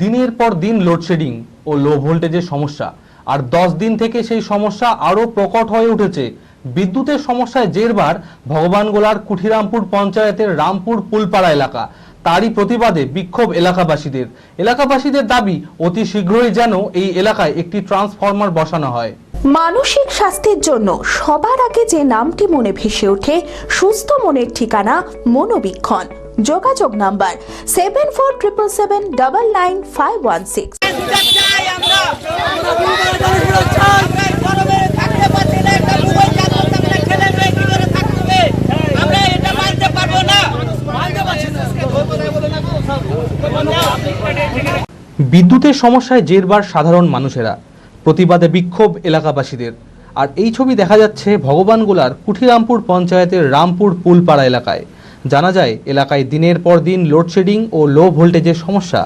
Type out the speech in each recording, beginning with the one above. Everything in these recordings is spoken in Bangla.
দিনের পর দিন লোডশেডিং ও লো ভোল্টেজের সমস্যা। আর দশ দিন থেকে সেই সমস্যা আরও প্রকট হয়ে উঠেছে। বিদ্যুতের সমস্যায় জেরবার ভগবানগোলার কুঠিরামপুর পঞ্চায়েতের রামপুর পুলপাড়া এলাকা। তারই প্রতিবাদে বিক্ষোভ এলাকাবাসীদের। এলাকাবাসীদের দাবি, অতি শীঘ্রই যেন এই এলাকায় একটি ট্রান্সফরমার বসানো হয়। মানসিক স্বাস্থ্যের জন্য সবার আগে যে নামটি মনে ভেসে ওঠে, সুস্থ মনের ঠিকানা মনোবীক্ষণ। যোগাযোগ number seven four triple seven double nine five one six. বিদ্যুতের সমস্যায় জেরবার সাধারণ মানুষেরা, প্রতিবাদে বিক্ষোভ এলাকাবাসীদের। আর এই ছবি দেখা যাচ্ছে ভগবানগোলার কুঠিরামপুর পঞ্চায়েতের রামপুর পুলপাড়া এলাকায়। জানা যায় এলাকায় দিনের পর দিন লোডশেডিং ও লো ভোল্টেজের সমস্যা।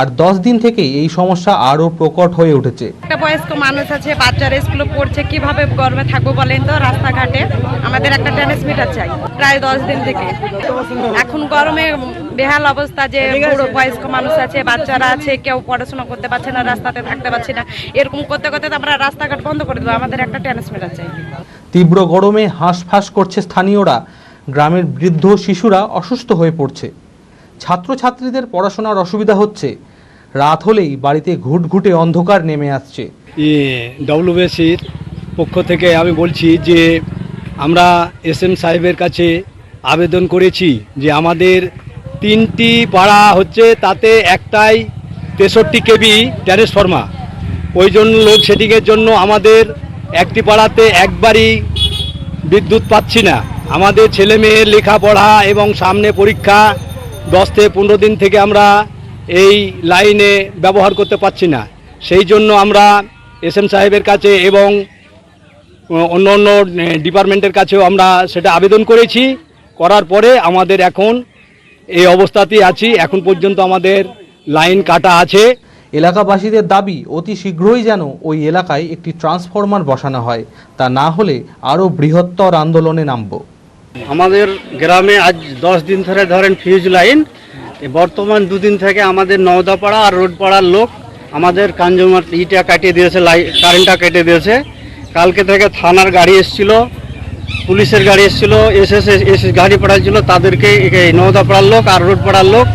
আর দশ দিন থেকেই এই সমস্যা আরও প্রকট হয়ে উঠেছে। একটা বয়স্ক মানুষ আছে বাচ্চারা স্কুলে পড়ছে কীভাবে গরমে থাকব বলেন তো? রাস্তাঘাটে আমাদের একটা ট্রান্সমিটার চাই প্রায় দশ দিন থেকে। এখন গরমে বেহাল অবস্থা যে বুড়ো বয়স্ক মানুষ আছে বাচ্চারা আছে কেউ পড়াশোনা করতে পারছে না রাস্তাতে থাকতে পারছে না। এরকম করতে করতে আমরা রাস্তাঘাট বন্ধ করে দেবো আমাদের একটা ট্রান্সমিটার চাই। তীব্র গরমে হাঁসফাঁস করছে স্থানীয়রা। গ্রামের বৃদ্ধ শিশুরা অসুস্থ হয়ে পড়ছে। ছাত্রছাত্রীদের পড়াশোনার অসুবিধা হচ্ছে। রাত হলেই বাড়িতে ঘুটঘুটে অন্ধকার নেমে আসছে। ডব্লিউবিএসির পক্ষ থেকে আমি বলছি যে, আমরা এস এম সাহেবের কাছে আবেদন করেছি যে আমাদের তিনটি পাড়া হচ্ছে, তাতে একটাই তেষট্টি কেবি ট্রান্সফর্মার। ওই জন্য লোডশেডিংয়ের জন্য আমাদের একটি পাড়াতে একবারই বিদ্যুৎ পাচ্ছি না। আমাদের ছেলে মেয়ের লেখাপড়া এবং সামনে পরীক্ষা দশ থেকে পনেরো দিন থেকে আমরা এই লাইনে ব্যবহার করতে পারছি না। সেই জন্য আমরা এস এম সাহেবের কাছে এবং অন্য অন্য ডিপার্টমেন্টের কাছেও আমরা সেটা আবেদন করেছি। করার পরে আমাদের এখন এই অবস্থাতেই আছি। এখন পর্যন্ত আমাদের লাইন কাটা আছে। এলাকাবাসীদের দাবি, অতি শীঘ্রই যেন ওই এলাকায় একটি ট্রান্সফরমার বসানো হয়। তা না হলে আরও বৃহত্তর আন্দোলনে নামব। আমাদের গ্রামে আজ দশ দিন ধরে ধরেন ফিউজ লাইন বর্তমান দুদিন থেকে আমাদের নওদাপাড়া আর রোডপাড়ার লোক আমাদের কনজিউমার ইটা কাটিয়ে দিয়েছে, লাই কারেন্টটা কেটে দিয়েছে। কালকে থেকে থানার গাড়ি এসেছিল, পুলিশের গাড়ি এসেছিল এস এস গাড়ি পাঠাচ্ছিল, তাদেরকে এই নওদাপাড়ার লোক আর রোডপাড়ার লোক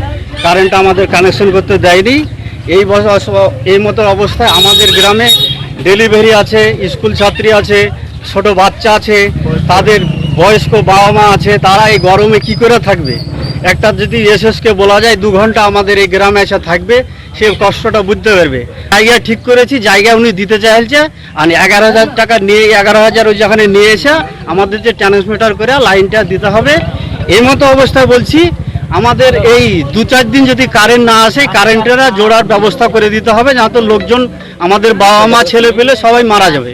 কারেন্টটা আমাদের কানেকশন করতে দেয়নি। এই বস- এই মতো অবস্থায় আমাদের গ্রামে ডেলিভারি আছে, স্কুল ছাত্রী আছে, ছোট বাচ্চা আছে, তাদের বয়স্ক বাবা মা আছে, তারা এই গরমে কি করে থাকবে? একটা যদি এসএসকে বলা যায়, দু ঘণ্টা আমাদের এই গ্রামে এসে থাকবে, সে কষ্টটা বুঝতে পারবে। জায়গা ঠিক করেছি, জায়গা উনি দিতে চাইছে, আর এগারো হাজার টাকা নিয়ে, এগারো হাজার ওই যেখানে নিয়ে এসে আমাদের যে ট্রান্সমিটার করে লাইনটা দিতে হবে। এই মতো অবস্থায় বলছি, আমাদের এই দু চার দিন যদি কারেন্ট না আসে কারেন্টেরা জোড়ার ব্যবস্থা করে দিতে হবে, যাতে লোকজন, আমাদের বাবা মা, ছেলে পেলে সবাই মারা যাবে।